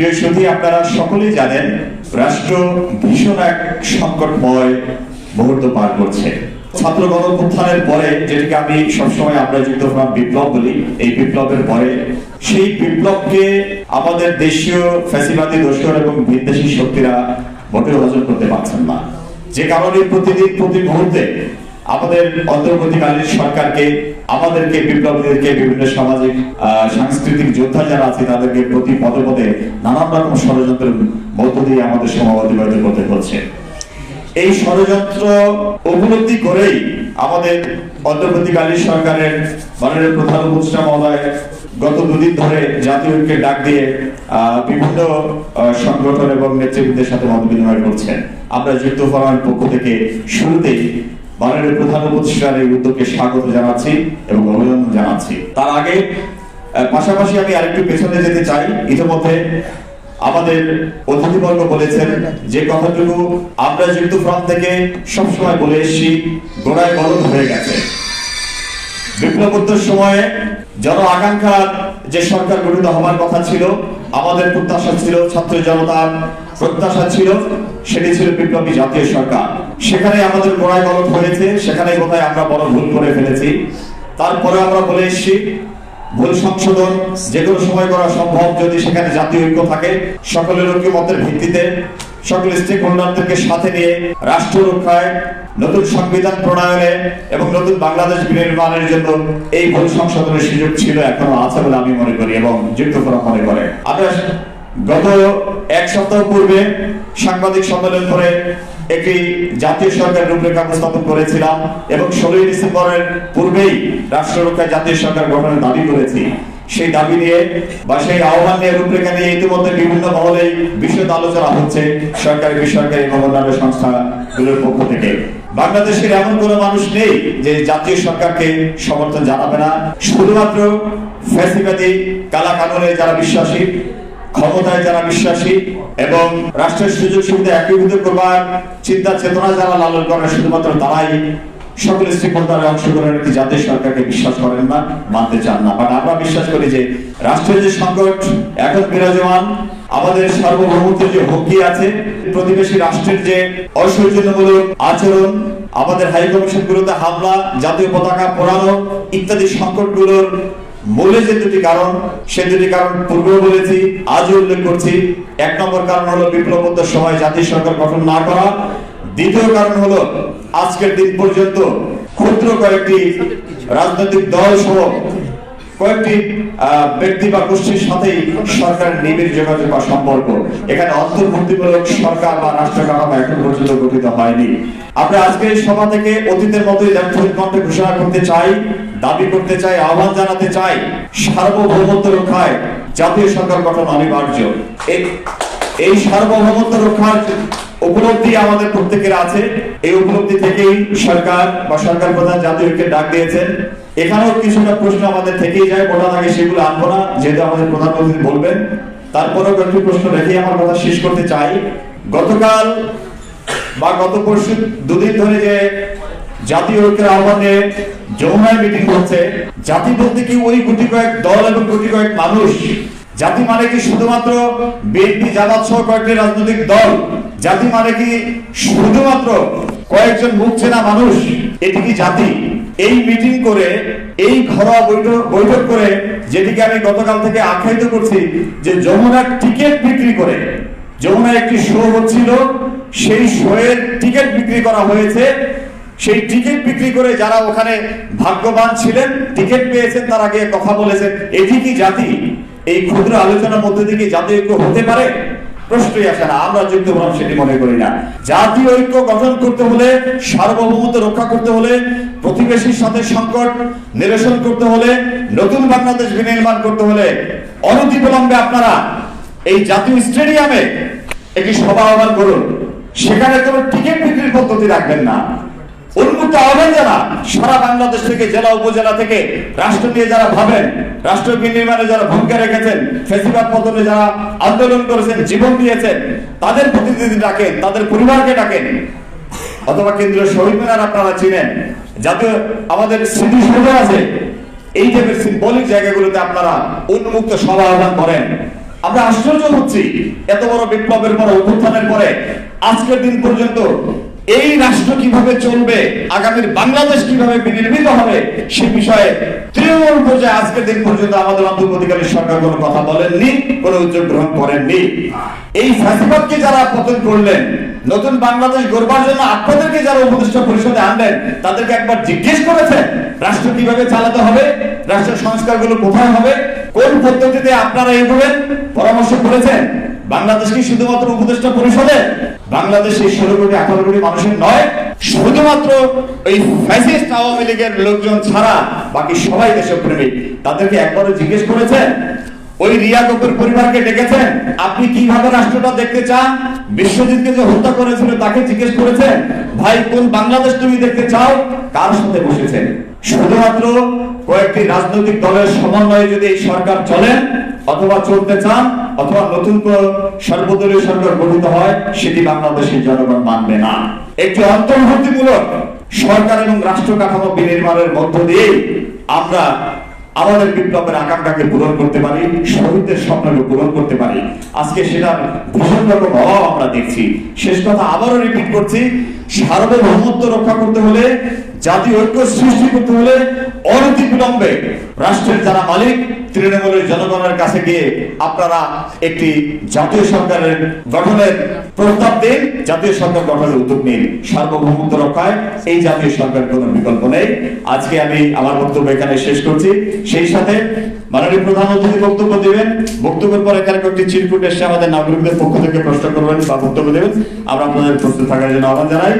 প্রিয় সুধী আপনারা সকলেই জানেন, রাষ্ট্র ভীষণ এক সংকটময় মুহূর্ত পার করছে। ছাত্র পরে, যেটাকে আমি সবসময় আমরা যুক্ত হলাম, বিপ্লব বলি, এই বিপ্লবের পরে সেই বিপ্লবকে আমাদের দেশীয় ফ্যাসিবাদী দোষর এবং বিদেশি শক্তিরা মোটেও হজম করতে পারছেন না। যে কারণে প্রতিদিন, প্রতি মুহূর্তে আমাদের অন্তর্বর্তীকালীন সরকারকে, আমাদেরকে, বিপ্লবীদেরকে, বিভিন্ন সামাজিক সাংস্কৃতিক যোদ্ধা যারা আছে, তাদেরকে প্রতি পদে পদে নানান রকম ষড়যন্ত্রের মধ্য দিয়ে আমাদের সমাজ অতিবাহিত করতে হচ্ছে। এই ষড়যন্ত্র উপলব্ধি করেই আমাদের অন্তর্বর্তীকালীন সরকারের মাননীয় প্রধান উপদেষ্টা মহোদয় গত দুদিন ধরে জাতীয় ঐক্যের ডাক দিয়ে বিভিন্ন সংগঠন এবং নেতৃবৃন্দের সাথে মত বিনিময় করছেন। আমরা যুক্ত ফোরামের পক্ষ থেকে শুরুতেই মাননীয় প্রধান উপদেষ্টার এই উদ্যোগকে স্বাগত জানাচ্ছি এবং অভিনন্দন জানাচ্ছি। তার আগে পাশাপাশি আমি আরেকটু পেছনে যেতে চাই। ইতিমধ্যে আমাদের অতিথিবর্গ বলেছেন, যে কথাটুকু আমরা যুক্ত ফ্রন্ট থেকে সবসময় বলে এসেছি, গোড়ায় গলদ হয়ে গেছে। বিপ্লবোত্তর সময়ে জন আকাঙ্ক্ষার যে সরকার গঠিত হবার কথা ছিল আমাদের প্রত্যাশা ছিল, ছাত্র জনতার প্রত্যাশা ছিল, সেটি ছিল বিপ্লবী জাতীয় সরকার। সেখানে আমাদের গোড়ায় গলত হয়েছে সেখানে কোথায় আমরা বড় ভুল করে ফেলেছি। তারপরে আমরা বলে এসেছি, ভুল সংশোধন যে সময় করা সম্ভব যদি সেখানে জাতীয় ঐক্য থাকে, সকলের ঐক্যমতের ভিত্তিতে সকল স্টেক হোল্ডারদেরকে সাথে নিয়ে রাষ্ট্র রক্ষায় নতুন সংবিধান প্রণয়নে এবং নতুন বাংলাদেশ বিনির্মাণের জন্য এই ভুল সংশোধনের সুযোগ ছিল এখনও আছে বলে আমি মনে করি এবং যুক্ত করা মনে করে। আমরা গত এক সপ্তাহ পূর্বে সাংবাদিক সম্মেলন করে একটি জাতীয় সরকার রূপরেখা উপস্থাপন করেছিলাম এবং ষোলোই ডিসেম্বরের পূর্বেই রাষ্ট্র রক্ষায় জাতীয় সরকার গঠনের দাবি করেছি। সেই দাবি নিয়ে বা সেই আহ্বান নিয়ে রূপরেখা নিয়ে ইতিমধ্যে বিভিন্ন মহলে বিশদ আলোচনা হচ্ছে সরকারি বেসরকারি এবং অন্যান্য সংস্থাগুলোর পক্ষ থেকে। বাংলাদেশের এমন কোনো মানুষ নেই যে জাতীয় সরকারকে সমর্থন জানাবে না। শুধুমাত্র ফ্যাসিবাদী কালা কানুনে যারা বিশ্বাসী, ক্ষমতায় যারা বিশ্বাসী এবং রাষ্ট্রের সুযোগ সুবিধা একীভূত করবার চিন্তা চেতনা যারা লালন করেন শুধুমাত্র তারাই সকল স্টেক হোল্ডারে অংশগ্রহণ একটি জাতীয় সরকারকে বিশ্বাস করেন না, মানতে চান না। বাট আমরা বিশ্বাস করি যে রাষ্ট্রের যে সংকট, এখন বিরাজমান, আমাদের সার্বভৌমত্বের যে হুমকি আছে, প্রতিবেশী রাষ্ট্রের যে অসৌজন্যমূলক আচরণ, আমাদের হাই কমিশন গুলোতে হামলা, জাতীয় পতাকা পোড়ানো ইত্যাদি সংকটগুলোর মূলে যে দুটি কারণ, সে দুটি কারণ পূর্বেও বলেছি, আজও উল্লেখ করছি। এক নম্বর কারণ হলো বিপ্লবোত্তর সময় জাতীয় সরকার গঠন না করা দ্বিতীয় কারণ হলো, আজকের দিন পর্যন্ত ক্ষুদ্র কয়েকটি রাজনৈতিক দল সহ কয়েকটি ব্যক্তি বা গোষ্ঠীর সাথেই সরকারের নিবিড় যোগাযোগ বা সম্পর্ক। এখানে অন্তর্ভুক্তিমূলক সরকার বা রাষ্ট্র কাঠামো এখন পর্যন্ত গঠিত হয়নি। আমরা আজকের সভা থেকে অতীতের মতোই কণ্ঠে ঘোষণা করতে চাই, দাবি করতে চাই, আহ্বান জানাতে চাই, সার্বভৌমত্ব রক্ষায় জাতীয় সরকার গঠন অনিবার্য। এই- সার্বভৌমত্ব রক্ষার উপলব্ধি আমাদের প্রত্যেকের আছে। এই উপলব্ধি থেকেই সরকার বা সরকার প্রধান জাতীয় ঐক্যের ডাক দিয়েছেন। এখানেও কিছুটা প্রশ্ন আমাদের থেকেই যায় মোটা থাকে সেগুলো আনব না, যেহেতু আমাদের প্রধানমন্ত্রী বলবেন। তারপরেও কয়েকটি প্রশ্ন রেখে আমার কথা শেষ করতে চাই। গতকাল বা গত পরশু দুদিন ধরে যে জাতীয় ঐক্যের আহ্বানে যমুনায় মিটিং হচ্ছে, জাতি বলতে কি ওই গুটি কয়েক দল এবং গুটি কয়েক মানুষ জাতি মানে কি শুধুমাত্র বিএনপি জামাত সহ কয়েকটি রাজনৈতিক দল? জাতি মানে কি শুধুমাত্র কয়েকজন মুখ চেনা মানুষ? এটি কি জাতি? এই মিটিং করে, এই ঘরোয়া বৈঠক বৈঠক করে, যেটিকে আমি গতকাল থেকে আখ্যায়িত করছি যে যমুনার টিকিট বিক্রি করে যমুনা একটি শো হচ্ছিল, সেই শো এর টিকিট বিক্রি করা হয়েছে। সেই টিকিট বিক্রি করে যারা ওখানে ভাগ্যবান ছিলেন, টিকিট পেয়েছেন, তারা গিয়ে কথা বলেছেন, এটি কি জাতি? এই ক্ষুদ্র আলোচনার মধ্যে থেকে জাতীয় ঐক্য হতে পারে? প্রশ্নই আসে না, আমরা যুক্ত হলাম সেটি মনে করি না। জাতীয় ঐক্য গঠন করতে হলে, সার্বভৌমত্ব রক্ষা করতে হলে, প্রতিবেশীর সাথে সংকট নিরসন করতে হলে, নতুন বাংলাদেশ বিনির্মাণ করতে হলে, অনতিবিলম্বে আপনারা এই জাতীয় স্টেডিয়ামে একটি সভা আহ্বান করুন। সেখানে কোনো টিকিট বিক্রির পদ্ধতি রাখবেন না। উন্মুক্ত আহ্বান যারা সারা বাংলাদেশ থেকে, জেলা, উপজেলা থেকে রাষ্ট্র নিয়ে যারা ভাবেন, রাষ্ট্র বিনির্মাণে যারা ভূমিকা রেখেছেন, ফেসিবাদ পতনে যারা আন্দোলন করেছেন, জীবন দিয়েছেন, তাদের প্রতিনিধি ডাকেন, তাদের পরিবারকে ডাকেন। অথবা কেন্দ্রীয় শহীদ মিনার আপনারা চিনেন জাতীয় আমাদের স্মৃতিসৌধ আছে, এই টাইপের সিম্বলিক জায়গাগুলোতে আপনারা উন্মুক্ত সভা আহ্বান করেন। আমরা আশ্চর্য হচ্ছি, এত বড় বিপ্লবের পর, অভ্যুত্থানের পরে, আজকের দিন পর্যন্ত এই রাষ্ট্র কীভাবে চলবে, আগামীর বাংলাদেশ কীভাবে বিনির্মিত হবে, সে বিষয়ে তৃণমূল পর্যায়ে আজকের দিন পর্যন্ত আমাদের অন্তর্বর্তীকালী সরকার কোনো কথা বলেননি, কোনো উদ্যোগ গ্রহণ করেননি। এই ফ্যাসিবাদকে যারা পতন করলেন, নতুন বাংলাদেশ গড়বার জন্য আপনাদেরকে যারা উপদেষ্টা পরিষদে আনলেন, তাদেরকে একবার জিজ্ঞেস করেছেন, রাষ্ট্র কীভাবে চালাতে হবে রাষ্ট্র সংস্কারগুলো কোথায় হবে, কোন পদ্ধতিতে আপনারা এগোবেন, পরামর্শ করেছেন বাংলাদেশ কি শুধুমাত্র উপদেষ্টা পরিষদে বাংলাদেশের ষোলো কোটি, আঠারো কোটি মানুষের নয়, শুধুমাত্র ওই ফ্যাসিস্ট আওয়ামী লীগের লোকজন ছাড়া বাকি সবাই দেশপ্রেমিক। তাদেরকে একবারও জিজ্ঞেস করেছেন, ওই রিয়া কপুর পরিবারকে ডেকেছেন, আপনি কীভাবে রাষ্ট্রটা দেখতে চান? বিশ্বজিৎকে যে হত্যা করেছিল তাকে জিজ্ঞেস করেছেন, ভাই, কোন বাংলাদেশ তুমি দেখতে চাও? কার সাথে বসেছেন? শুধুমাত্র কয়েকটি রাজনৈতিক দলের সমন্বয়ে যদি এই সরকার চলেন অথবা চলতে চান, অথবা নতুন কোন সর্বদলীয় সরকার গঠিত হয়, সেটি বাংলাদেশের জনগণ মানবে না। একটি অন্তর্ভুক্তিমূলক সরকার এবং রাষ্ট্র কাঠামো বিনির্মাণের মধ্য দিয়ে আমরা আমাদের বিপ্লবের আকাঙ্ক্ষাকে পূরণ করতে পারি, শহীদদের স্বপ্নকে পূরণ করতে পারি। আজকে সেটার ভীষণ রকম অভাব আমরা দেখছি। শেষ কথা আবারও রিপিট করছি, সার্বভৌমত্ব রক্ষা করতে হলে জাতীয় ঐক্য সৃষ্টি করতে হলে অনতি বিলম্বে রাষ্ট্রের যারা মালিক, তৃণমূলের জনগণের কাছে গিয়ে আপনারা একটি জাতীয় সরকারের গঠনের প্রস্তাব দিন। জাতীয় সরকার গঠনের উদ্যোগ নিন। সার্বভৌমত্ব রক্ষায় এই জাতীয় সরকার কোনো বিকল্প নেই। আজকে আমি আমার বক্তব্য এখানে শেষ করছি। সেই সাথে মাননীয় প্রধান অতিথি বক্তব্য দেবেন। বক্তব্যের পর কয়েকটি চিরকুট এসে আমাদের নাগরিকদের পক্ষ থেকে প্রশ্ন করবেন বা বক্তব্য দেবেন। আমরা আপনাদের প্রস্তুত থাকার জন্য আহ্বান জানাই।